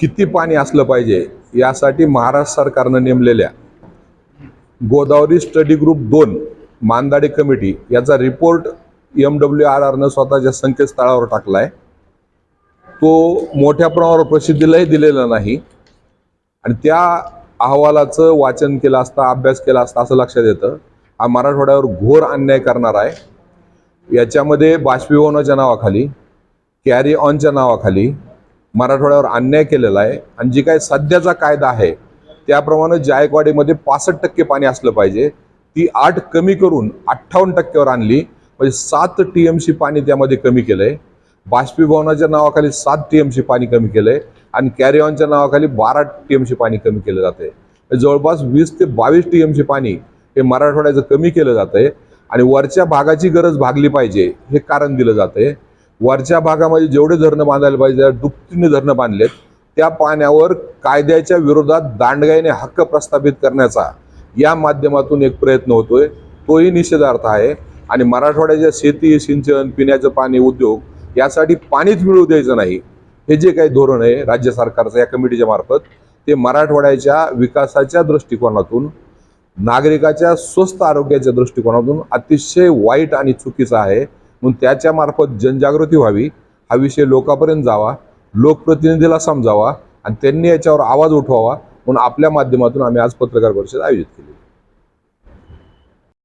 किती पाणी असलं पाहिजे यासाठी महाराष्ट्र सरकारनं नेमलेल्या गोदावरी स्टडी ग्रुप दोन मांदाडे कमिटी याचा रिपोर्ट एम डब्ल्यू आर आरनं स्वतःच्या संकेतस्थळावर टाकलाय. तो मोठ्या प्रमाणावर प्रसिद्धीलाही दिलेला नाही. आणि त्या अहवालाचं वाचन केलं असता अभ्यास केला असता असं लक्षात येतं. हा मराठवाड्यावर घोर अन्याय करणार आहे. याच्यामध्ये बाष्पीभवनाच्या नावाखाली कॅरी ऑनच्या नावाखाली मराठवाड्यावर अन्याय केलेला आहे. आणि जी काय सध्याचा कायदा आहे त्याप्रमाणे जायकवाडीमध्ये पासष्ट टक्के पाणी असलं पाहिजे. ती आठ कमी करून अठ्ठावन्न टक्क्यावर आणली. म्हणजे सात टी एम सी पाणी त्यामध्ये कमी केलं आहे बाष्पीभवनाच्या नावाखाली सात टी एम सी पाणी कमी केलं आहे आणि कॅरी ऑनच्या नावाखाली बारा टी एम सी पाणी कमी केलं जातं आहे म्हणजे जवळपास वीस ते बावीस टी एम सी पाणी हे मराठवाड्याचं कमी केलं जातं आहे आणि वरच्या भागाची गरज भागली पाहिजे हे कारण दिलं जातं आहे वरच्या भागामध्ये जेवढे धरणं बांधायला पाहिजे दुपटीने धरणं बांधलेत त्या पाण्यावर कायद्याच्या विरोधात दांडगाईने हक्क प्रस्थापित करण्याचा या माध्यमातून एक प्रयत्न होतोय. तोही निषेधार्थ आहे. आणि मराठवाड्याच्या शेती सिंचन पिण्याचं पाणी उद्योग यासाठी पाणीच मिळू द्यायचं नाही. हे जे काही धोरण आहे राज्य सरकारचं या कमिटीच्या मार्फत ते मराठवाड्याच्या विकासाच्या दृष्टिकोनातून नागरिकाच्या स्वस्त आरोग्याच्या दृष्टिकोनातून अतिशय वाईट आणि चुकीचं आहे. म्हणून त्याच्यामार्फत जनजागृती व्हावी. हा विषय लोकांपर्यंत जावा लोकप्रतिनिधीला समजावा आणि त्यांनी याच्यावर आवाज उठवावा म्हणून आपल्या माध्यमातून आम्ही आज पत्रकार परिषद आयोजित केली.